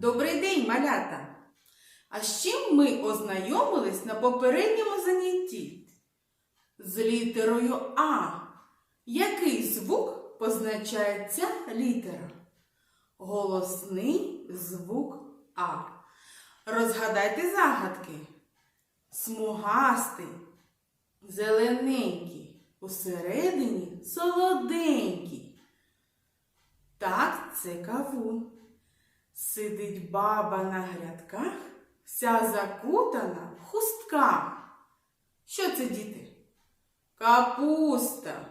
Добрий день, малята! А з чим ми ознайомились на попередньому занятті? З літерою А. Який звук позначає ця літера? Голосний звук А. Розгадайте загадки. Смугастий, зелененький, усередині солоденький. Так, це кавун. Сидить баба на грядках, вся закутана в хустках. Що це, діти? Капуста.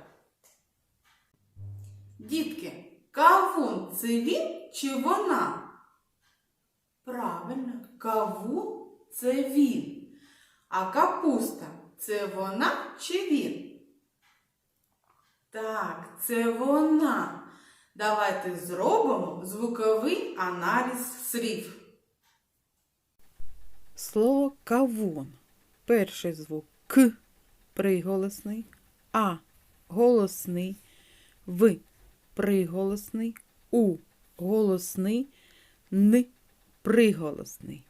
Дітки, кавун це він чи вона? Правильно, кавун це він. А капуста це вона чи він? Так, це вона. Давайте зробимо звуковий аналіз слів. Слово кавун. Перший звук К приголосний, А голосний, В приголосний, У голосний, Н приголосний.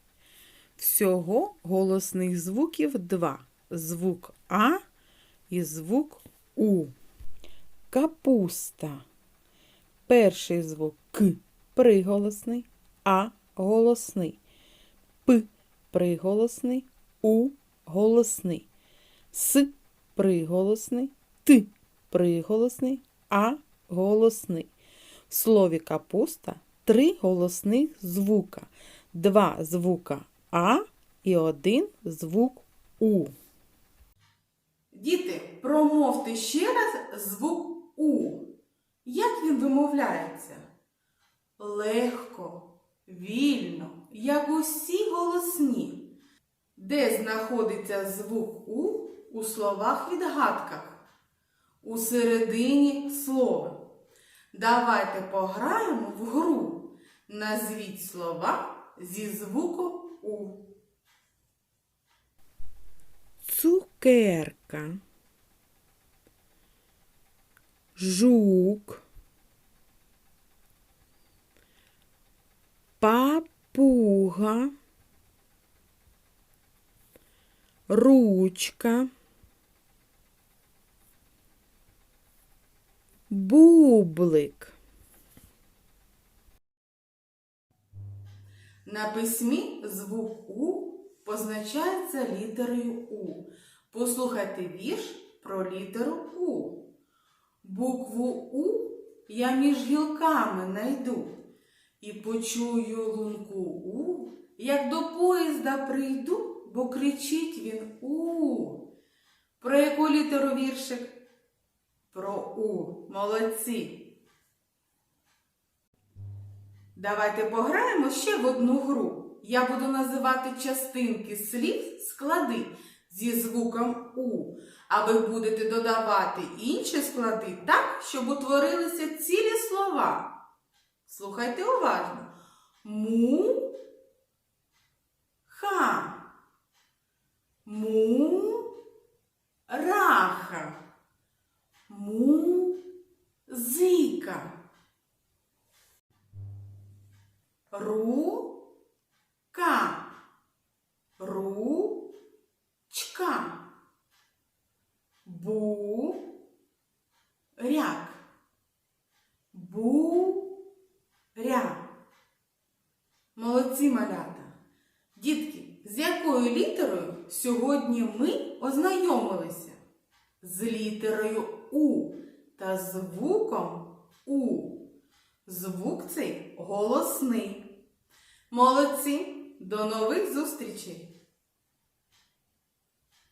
Всього голосних звуків два. Звук А і звук У. Капуста. Перший звук К приголосний, А голосний. П приголосний, У голосний, С приголосний, Т приголосний, А голосний. В слові капуста три голосних звука, два звука А і один звук У. Діти, промовте ще раз звук У. Як він вимовляється? Легко, вільно, як усі голосні. Де знаходиться звук У у словах-відгадках? У середині слова. Давайте пограємо в гру. Назвіть слова зі звуком У. Цукерка. Жук. Папуга. Ручка. Бублик. На письмі звук У позначається літерою У. Послухайте вірш про літеру У. Букву У я між гілками найду і почую лунку У, як до поїзда прийду, бо кричить він У. Про яку літеру віршик? Про У. Молодці. Давайте пограємо ще в одну гру. Я буду називати частинки слів склади зі звуком У, а ви будете додавати інші склади так, щоб утворилися цілі слова. Слухайте уважно. Му ха. Му раха. Му зика. Рука. Ручка. Буряк. Буря. Молодці малята. Дітки, з якою літерою сьогодні ми ознайомилися? З літерою У та звуком У. Звук цей голосний. Молодці! До нових зустрічей!